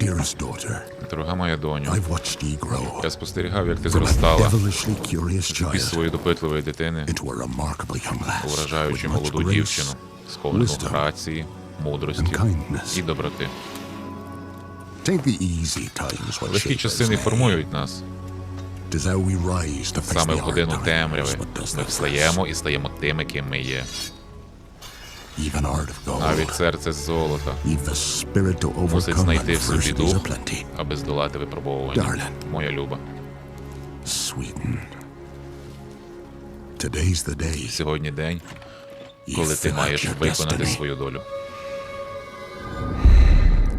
Dearest daughter, Дорога моя доню, I've watched ye grow я спостерігав, як ти зростала із своєї допитливої дитини, вражаючи молоду дівчину, сповнену грації, мудрості і доброти. Легкі часи не формують нас. Саме в годину темряви ми встаємо і стаємо тими, ким ми є. Of Навіть серце з золота Leave the spirit to мусить знайти в собі дух, аби здолати випробовування. Darling. Моя люба. Sweeten. Today's the day. Сьогодні день, коли ти маєш виконати destiny. свою долю.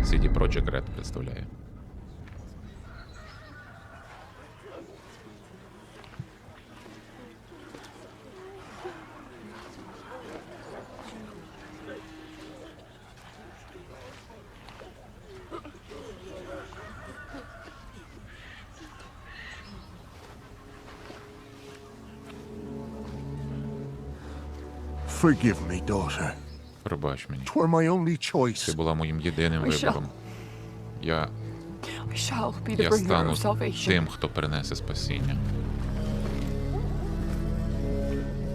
CD Projekt Red представляє. Forgive me, daughter. Пробач мені. Twere my only Ти choice. була моїм єдиним We shall- вибором. Я, I shall be the я bringer стану of salvation. тим, хто принесе спасіння.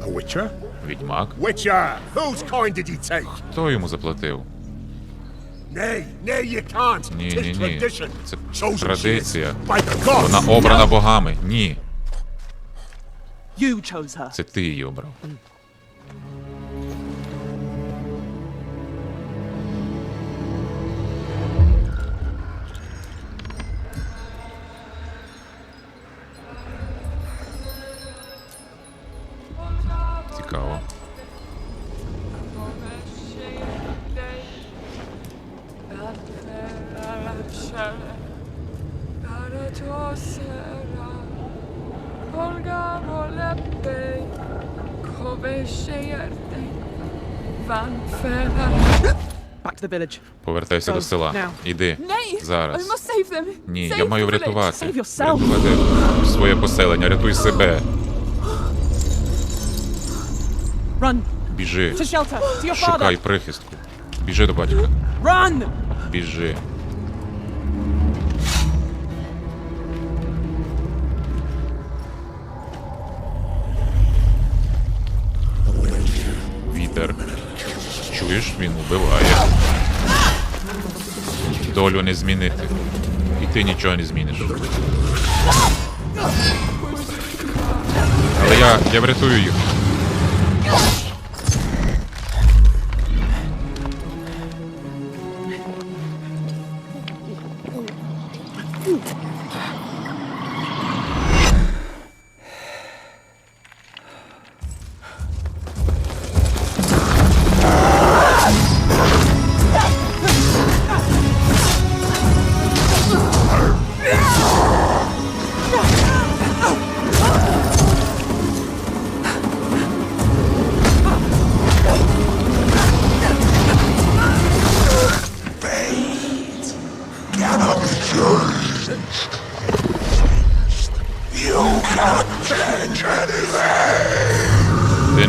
A witcher? Відьмак? Witcher! Whose coin did he take? Хто йому заплатив? Nay, nay, you can't. Ні, Tis ні, ні. tradition. Це Chosen she is традиція. by the gods. Вона обрана богами. Ні. You chose her. Це ти її обрав. Back to the village. Повертайся Go, до села. now. Іди. Зараз. must save them. Ні, Save я маю врятувати. Save yourself. Врятувати своє поселення, рятуй себе. Run Біжи. to shelter. To your Шукай прихистку. Біжи до батька. Run! Біжи. Вітер. Чуєш, він убиває. Долю не змінити. І ти нічого не зміниш. Але я, я врятую їх.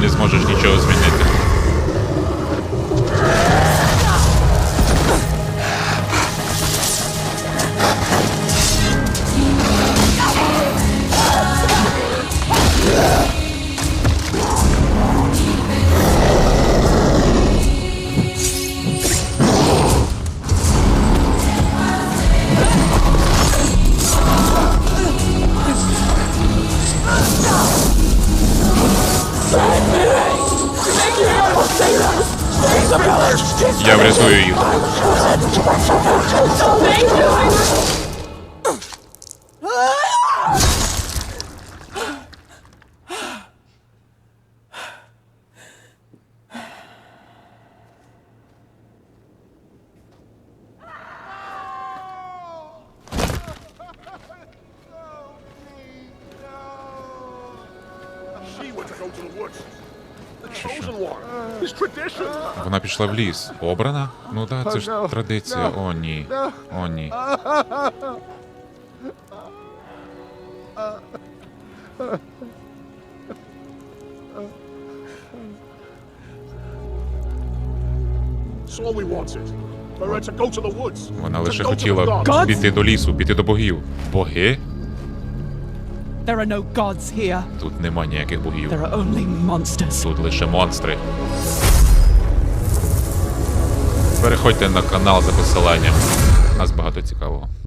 Не зможеш нічого змінити. Я врятую їх. She went to go to the woods. Вона пішла в ліс. Обрана? Ну так, це ж традиція. О, ні. О, ні. Вона лише хотіла піти до лісу, піти до богів. Боги? There are no gods here. Тут нема ніяких богів. There are only monsters. Тут лише монстри. Переходьте на канал за посиланням. У нас багато цікавого.